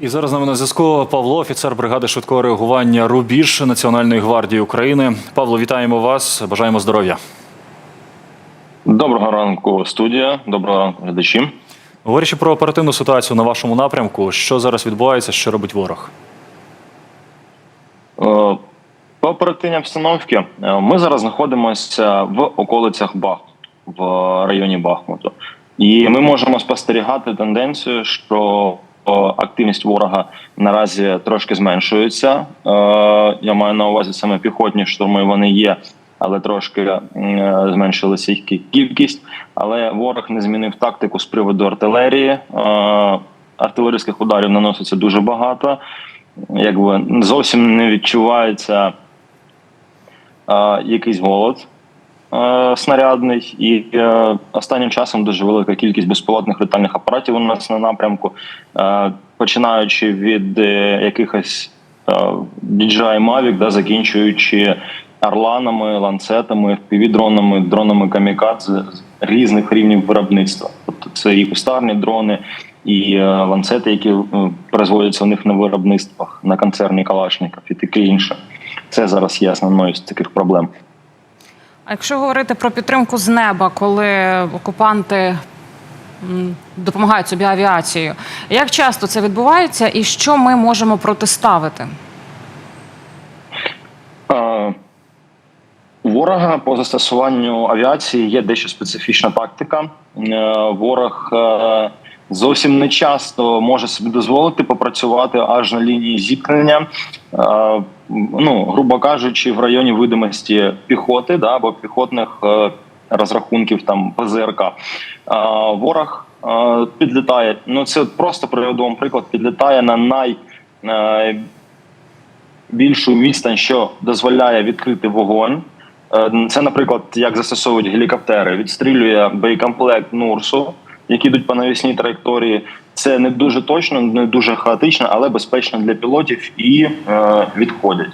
І зараз на мене зв'язку Павло, офіцер бригади швидкого реагування Рубіж Національної гвардії України. Павло, вітаємо вас. Бажаємо здоров'я. Доброго ранку, студія. Доброго ранку, глядачі. Говорячи про оперативну ситуацію на вашому напрямку, що зараз відбувається, що робить ворог? Е, По оперативній обстановці е, ми зараз знаходимося в околицях Бахмут, в районі Бахмуту, і ми можемо спостерігати тенденцію, що активність ворога наразі трошки зменшується. Е, Я маю на увазі саме піхотні штурми. Вони є, але трошки е, зменшилася їх кількість. Але ворог не змінив тактику з приводу артилерії. Е, Артилерійських ударів наноситься дуже багато. Якби зовсім не відчувається якийсь голод е, снарядний, і е, останнім часом дуже велика кількість безпілотних літальних апаратів у нас на напрямку, е, починаючи від якихось DJI Mavic, да, закінчуючи орланами, ланцетами, дронами дронами камікадзе різних рівнів виробництва. Тобто це і кустарні дрони, і ланцети, які производяться у них на виробництвах, на концерні Калашників і таке інше. Це зараз є основною з таких проблем. А якщо говорити про підтримку з неба, коли окупанти допомагають собі авіацією, як часто це відбувається і що ми можемо протиставити? Ворога по застосуванню авіації є дещо специфічна тактика. Е, Ворог е, зовсім не часто може собі дозволити попрацювати аж на лінії зіткнення. Е, Ну, грубо кажучи, в районі видимості піхоти да, або піхотних е, розрахунків там ПЗРК. Е, Ворог підлітає. Ну це просто приведу вам приклад. Підлітає на най е, більшу відстань, що дозволяє відкрити вогонь. Це, наприклад, як застосовують гелікоптери, відстрілює боєкомплект Нурсу, які йдуть по навісній траєкторії. Це не дуже точно, не дуже хаотично, але безпечно для пілотів і е, відходять.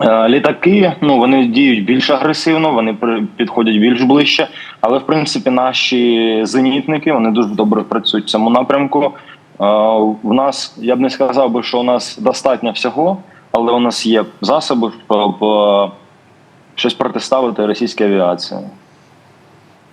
Е, Літаки ну вони діють більш агресивно, вони підходять більш ближче. Але в принципі наші зенітники вони дуже добре працюють в цьому напрямку. Е, В нас я б не сказав би, що у нас достатньо всього, але у нас є засоби щоб е, щось протиставити російській авіації.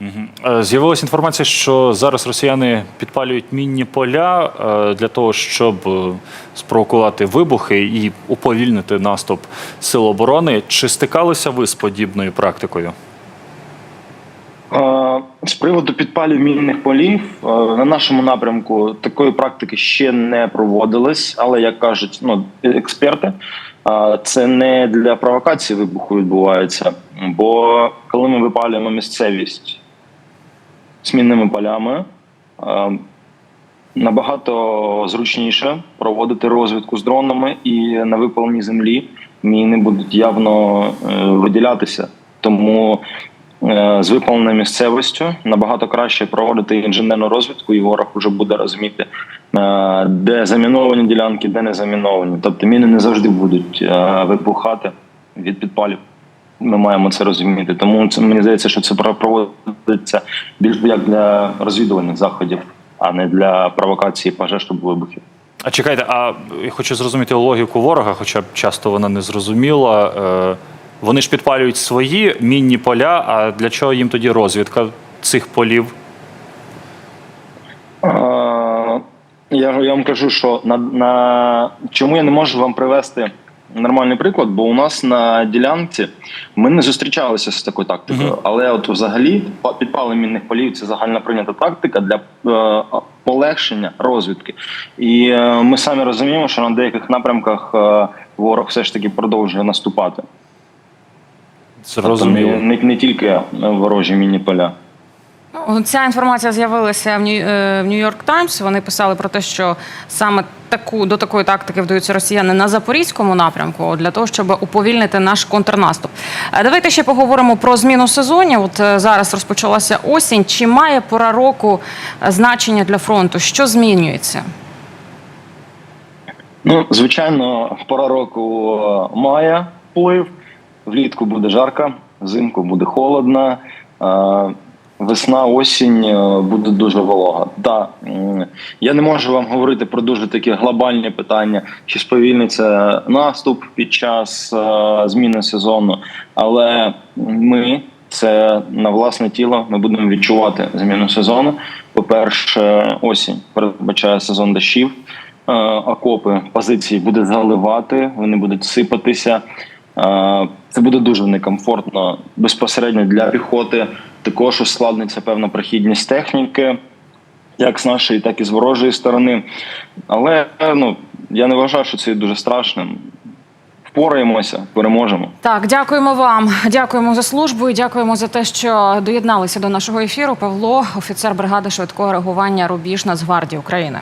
Е, З'явилася інформація, що зараз росіяни підпалюють мінні поля е, для того, щоб е, спровокувати вибухи і уповільнити наступ сил оборони. Чи стикалися ви з подібною практикою? З приводу підпалів мінних полів на нашому напрямку такої практики ще не проводилось, але як кажуть ну, експерти, це не для провокації вибуху відбувається. Бо коли ми випалюємо місцевість з мінними полями, е, набагато зручніше проводити розвідку з дронами, і на випаленій землі міни будуть явно е, виділятися. Тому е, з випаленою місцевістю набагато краще проводити інженерну розвідку, і ворог вже буде розуміти, де заміновані ділянки, де не заміновані. Тобто міни не завжди будуть вибухати від підпалів. Ми маємо це розуміти. Тому це мені здається, що це проводиться більш як для розвідувальних заходів, а не для провокації пожеж або вибухів. А чекайте, а я хочу зрозуміти логіку ворога, хоча б часто вона не зрозуміла. Е, Вони ж підпалюють свої мінні поля. А для чого їм тоді розвідка цих полів? Я, я вам кажу, що на, на чому я не можу вам привести нормальний приклад, бо у нас на ділянці ми не зустрічалися з такою тактикою. Мгм. Але от взагалі підпали мінних полів це загальна прийнята тактика для е, полегшення розвідки. І е, ми самі розуміємо, що на деяких напрямках е, ворог все ж таки продовжує наступати. Зрозуміло. Тобто не, не тільки ворожі мінні поля. Ну, Ця інформація з'явилася е, в Нью-Йорк Таймс. Вони писали про те, що саме таку до такої тактики вдаються росіяни на запорізькому напрямку для того, щоб уповільнити наш контрнаступ. Е, Давайте ще поговоримо про зміну сезонів. От е, зараз розпочалася осінь. Чи має пора року значення для фронту? Що змінюється? Ну, звичайно, пора року має вплив. Влітку буде жарко, взимку буде холодно. Весна, осінь е, буде дуже волога. Да, я не можу вам говорити про дуже такі глобальні питання, чи сповільниться наступ під час е, зміни сезону. Але ми це на власне тіло. Ми будемо відчувати зміну сезону. По-перше, осінь передбачає сезон дощів. Е, окопи позиції буде заливати, вони будуть сипатися. Це буде дуже некомфортно безпосередньо для піхоти. Також ускладниться певна прохідність техніки, як з нашої, так і з ворожої сторони. Але ну я не вважаю, що це дуже страшним. Впораємося, переможемо. Так, дякуємо вам. Дякуємо за службу і дякуємо за те, що доєдналися до нашого ефіру. Павло, офіцер бригади швидкого реагування Рубіж Нацгвардії України.